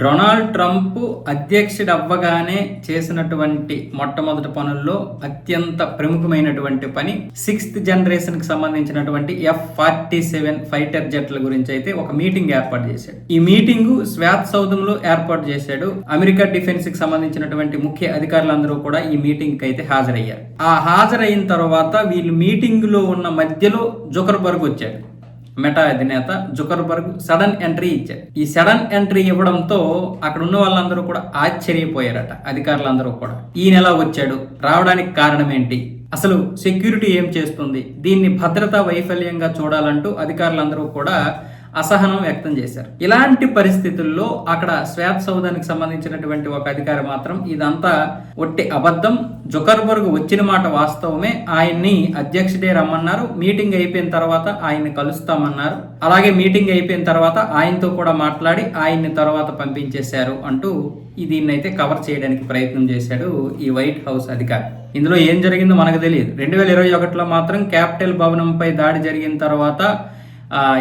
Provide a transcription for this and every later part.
Donald Trump అధ్యక్షుడవ్వగానే చేసినటువంటి మొట్టమొదటి పనుల్లో అత్యంత ప్రముఖమైనటువంటి పని సిక్స్త్ జనరేషన్కి సంబంధించినటువంటి ఎఫ్ ఫార్టీ సెవెన్ ఫైటర్ జెట్ల గురించి అయితే ఒక మీటింగ్ ఏర్పాటు చేశాడు. ఈ మీటింగ్ శ్వేత్ సౌధంలో ఏర్పాటు చేశాడు. అమెరికా డిఫెన్స్కి సంబంధించినటువంటి ముఖ్య అధికారులందరూ కూడా ఈ మీటింగ్కి అయితే హాజరయ్యారు. ఆ హాజరైన తర్వాత వీళ్ళు మీటింగ్లో ఉన్న మధ్యలో జుకర్బర్గ్ వచ్చాడు. మెటా అధినేత జుకర్బర్గ్ సడన్ ఎంట్రీ ఇచ్చారు. ఈ సడన్ ఎంట్రీ ఇవ్వడంతో అక్కడ ఉన్న వాళ్ళందరూ కూడా ఆశ్చర్యపోయారట అధికారులందరూ కూడా. ఈయన ఎలా వచ్చాడు. రావడానికి కారణం ఏంటి? అసలు సెక్యూరిటీ ఏం చేస్తుంది? దీన్ని భద్రతా వైఫల్యంగా చూడాలంటూ అధికారులందరూ కూడా అసహనం వ్యక్తం చేశారు. ఇలాంటి పరిస్థితుల్లో అక్కడ శ్వేత సౌదానికి సంబంధించినటువంటి ఒక అధికారి మాత్రం ఇదంతా ఒట్టి అబద్ధం. జుకర్బర్గ్ వచ్చిన మాట వాస్తవమే. ఆయన్ని అధ్యక్షుడే రమ్మన్నారు. మీటింగ్ అయిపోయిన తర్వాత ఆయన్ని కలుస్తామన్నారు. అలాగే మీటింగ్ అయిపోయిన తర్వాత ఆయనతో కూడా మాట్లాడి ఆయన్ని తర్వాత పంపించేశారు అంటూ దీన్నైతే కవర్ చేయడానికి ప్రయత్నం చేశాడు ఈ వైట్ హౌస్ అధికారి. ఇందులో ఏం జరిగిందో మనకు తెలియదు. రెండు వేల ఇరవై ఒకటిలో మాత్రం క్యాపిటల్ భవనంపై దాడి జరిగిన తర్వాత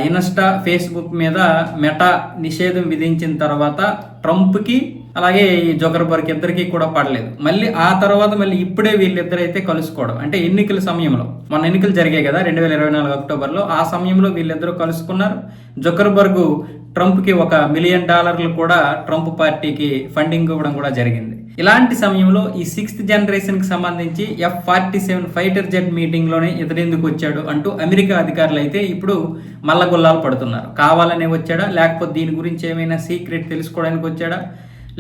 ఇన్స్టా ఫేస్బుక్ మీద మెటా నిషేధం విధించిన తర్వాత ట్రంప్కి అలాగే ఈ జోకర్బర్గ్ ఇద్దరికి కూడా పడలేదు. మళ్ళీ ఆ తర్వాత మళ్ళీ ఇప్పుడే వీళ్ళిద్దరైతే కలుసుకోవడం. అంటే ఎన్నికల సమయంలో. మొన్న ఎన్నికలు జరిగాయి కదా రెండు వేల ఇరవై నాలుగు అక్టోబర్లో. ఆ సమయంలో వీళ్ళిద్దరూ కలుసుకున్నారు. జోకర్బర్గ్ ట్రంప్కి ఒక మిలియన్ డాలర్లు కూడా ట్రంప్ పార్టీకి ఫండింగ్ ఇవ్వడం కూడా జరిగింది. ఇలాంటి సమయంలో ఈ సిక్స్త్ జనరేషన్కి సంబంధించి F forty seven fighter jet మీటింగ్లోనే ఇతడెందుకు వచ్చాడు అంటూ అమెరికా అధికారులు అయితే ఇప్పుడు మల్లగొల్లాలు పడుతున్నారు. కావాలనే వచ్చాడా? లేకపోతే దీని గురించి ఏమైనా సీక్రెట్ తెలుసుకోవడానికి వచ్చాడా?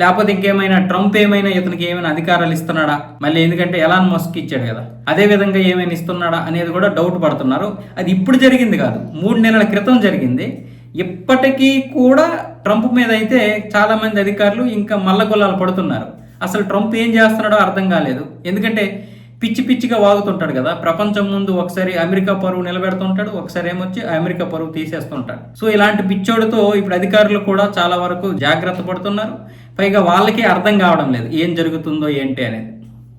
లేకపోతే ఇంకేమైనా ట్రంప్ ఏమైనా ఇతనికి ఏమైనా అధికారాలు ఇస్తున్నాడా? మళ్ళీ ఎందుకంటే ఎలాన్ మస్క్ ఇచ్చాడు కదా. అదే విధంగా ఏమైనా ఇస్తున్నాడా అనేది కూడా డౌట్ పడుతున్నారు. అది ఇప్పుడు జరిగింది కాదు. మూడు నెలల క్రితం జరిగింది. ఇప్పటికీ కూడా ట్రంప్ మీద అయితే చాలా మంది అధికారులు ఇంకా మల్లగొల్లాలు పడుతున్నారు. అసలు ట్రంప్ ఏం చేస్తున్నాడో అర్థం కాలేదు. ఎందుకంటే పిచ్చి పిచ్చిగా వాగుతుంటాడు కదా. ప్రపంచం ముందు ఒకసారి అమెరికా పరువు నిలబెడుతుంటాడు ఒకసారి ఏమొచ్చి అమెరికా పరువు తీసేస్తుంటాడు. సో ఇలాంటి పిచ్చోడితో ఇప్పుడు అధికారులు కూడా చాలా వరకు జాగ్రత్త పడుతున్నారు. పైగా వాళ్ళకి అర్థం కావడం లేదు ఏం జరుగుతుందో ఏంటి అనేది.